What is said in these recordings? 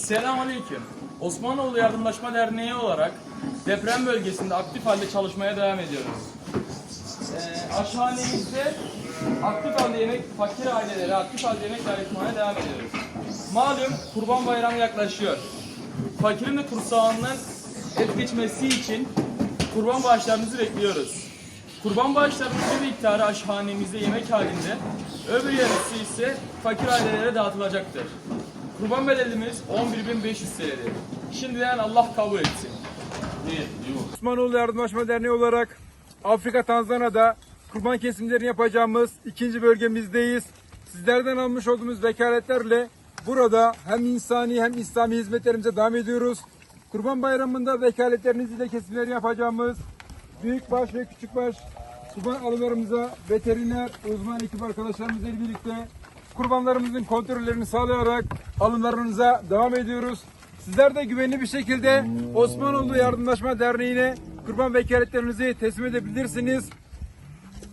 Selamünaleyküm. Osmanoğlu Yardımlaşma Derneği olarak deprem bölgesinde aktif halde çalışmaya devam ediyoruz. Ee, aşhanemizde aktif halde yemek, fakir ailelere aktif halde yemek dağıtmaya devam ediyoruz. Malum Kurban Bayramı yaklaşıyor. Fakirin de kursağından et geçmesi için kurban bağışlarınızı bekliyoruz. Kurban bağışlarımızın miktarı aşhanemizde yemek halinde, öbür yarısı ise fakir ailelere dağıtılacaktır. Kurban bedelimiz 11.500 TL'dir. Şimdiden Allah kabul etsin. Osmanoğlu Yardımlaşma Derneği olarak Afrika Tanzanya'da kurban kesimlerini yapacağımız ikinci bölgemizdeyiz. Sizlerden almış olduğumuz vekaletlerle burada hem insani hem İslami hizmetlerimize devam ediyoruz. Kurban Bayramı'nda vekaletleriniz ile kesimleri yapacağımız büyükbaş ve küçükbaş kurban alımlarımıza veteriner, uzman ekip arkadaşlarımızla birlikte kurbanlarımızın kontrollerini sağlayarak alımlarımıza devam ediyoruz. Sizler de güvenli bir şekilde Osmanoğlu Yardımlaşma Derneği'ne kurban vekaletlerinizi teslim edebilirsiniz.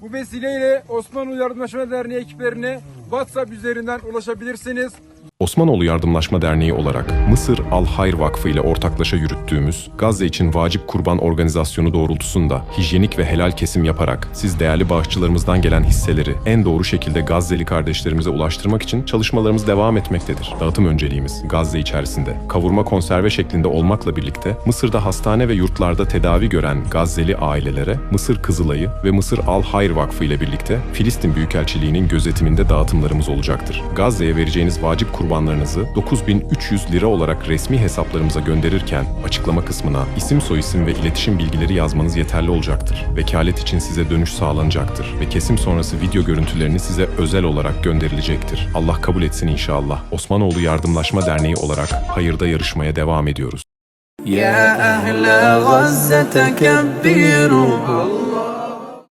Bu vesileyle Osmanoğlu Yardımlaşma Derneği ekiplerine WhatsApp üzerinden ulaşabilirsiniz. Osmanoğlu Yardımlaşma Derneği olarak Mısır Al Hayr Vakfı ile ortaklaşa yürüttüğümüz Gazze için Vacip Kurban Organizasyonu doğrultusunda hijyenik ve helal kesim yaparak siz değerli bağışçılarımızdan gelen hisseleri en doğru şekilde Gazze'li kardeşlerimize ulaştırmak için çalışmalarımız devam etmektedir. Dağıtım önceliğimiz Gazze içerisinde kavurma konserve şeklinde olmakla birlikte Mısır'da hastane ve yurtlarda tedavi gören Gazze'li ailelere Mısır Kızılayı ve Mısır Al Hayr Vakfı ile birlikte Filistin Büyükelçiliği'nin gözetiminde dağıtımlarımız olacaktır. Gazze'ye vereceğiniz vacip kurbanlarınızı 9300 lira olarak resmi hesaplarımıza gönderirken açıklama kısmına isim soyisim ve iletişim bilgileri yazmanız yeterli olacaktır. Vekalet için size dönüş sağlanacaktır ve kesim sonrası video görüntülerini size özel olarak gönderilecektir. Allah kabul etsin inşallah. Osmanoğlu Yardımlaşma Derneği olarak hayırda yarışmaya devam ediyoruz. Ya ehle Gazze'te kebbiru Allah